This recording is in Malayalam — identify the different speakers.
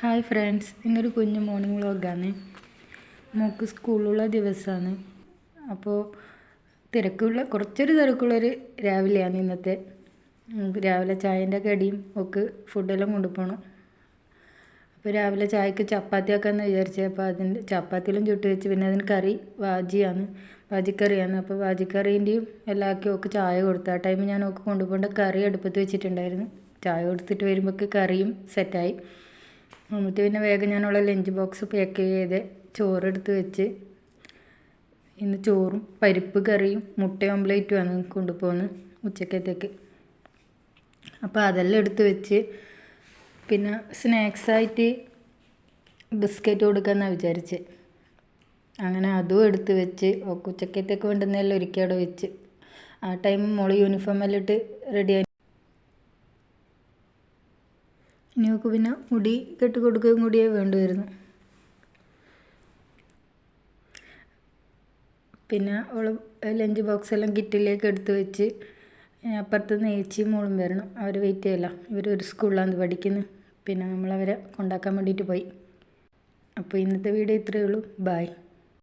Speaker 1: ഹായ് ഫ്രണ്ട്സ് ഇന്നൊരു കുഞ്ഞ് മോർണിംഗ് വ്ളോഗാണ്. മോക്ക് സ്കൂളുള്ള ദിവസമാണ് അപ്പോൾ തിരക്കുള്ള കുറച്ചൊരു തിരക്കുള്ളൊരു രാവിലെയാണ് ഇന്നത്തെ. രാവിലെ ചായന്റെ കടിയും ഒക്കെ ഫുഡെല്ലാം കൊണ്ടുപോകണം അപ്പോൾ രാവിലെ ചായക്ക് ചപ്പാത്തി ആക്കാമെന്ന് വിചാരിച്ചത് അപ്പോൾ അതിന്റെ ചപ്പാത്തിയിലും ചുട്ട് വെച്ച് പിന്നെ അതിന് കറി വാജിയാണ് വാജിക്കറിയാണ്. അപ്പോൾ വാജിക്കറീന്റെയും എല്ലാം ആക്കി ഒക്കെ ചായ കൊടുത്തു. ആ ടൈമിൽ ഞാൻ ഒക്കെ കൊണ്ടുപോകേണ്ട കറി അടുപ്പത്ത് വെച്ചിട്ടുണ്ടായിരുന്നു. ചായ കൊടുത്തിട്ട് വരുമ്പോഴേക്ക് കറിയും സെറ്റായി എന്നിട്ട് പിന്നെ വേഗം ഞാനുള്ള ലഞ്ച് ബോക്സ് പാക്ക് ചെയ്ത് ചോറെടുത്ത് വെച്ച്. ഇന്ന് ചോറും പരിപ്പ് കറിയും മുട്ട ആണ് കൊണ്ടുപോകുന്നത് ഉച്ചക്കത്തേക്ക്. അപ്പോൾ അതെല്ലാം എടുത്ത് വെച്ച് പിന്നെ സ്നാക്സായിട്ട് ബിസ്ക്കറ്റ് കൊടുക്കാമെന്നാണ് വിചാരിച്ച്. അങ്ങനെ അതും എടുത്ത് വെച്ച് ഉച്ചക്കത്തേക്ക് വേണ്ടുന്നതെല്ലാം ഒരുക്കിയവിടെ വെച്ച്. ആ ടൈം മോൾ യൂണിഫോം എല്ലാം ഇട്ട് റെഡിയായി ഇനി പിന്നെ മുടി കെട്ടി കൊടുക്കുകയും കൂടിയേ വേണ്ടുമായിരുന്നു പിന്നെ അവൾ ലഞ്ച് ബോക്സ് എല്ലാം കിറ്റിലേക്ക് എടുത്ത് വെച്ച് അപ്പുറത്ത് നെയ്ച്ചി മോളും വരണം. അവർ വെയിറ്റ് ചെയ്യല്ല. ഇവർ ഒരു സ്കൂളിലാണ് പഠിക്കുന്നത് പിന്നെ നമ്മളവരെ കൊണ്ടാക്കാൻ വേണ്ടിയിട്ട് പോയി. അപ്പോൾ ഇന്നത്തെ വീഡിയോ ഇത്രയേ ഉള്ളൂ. ബായ്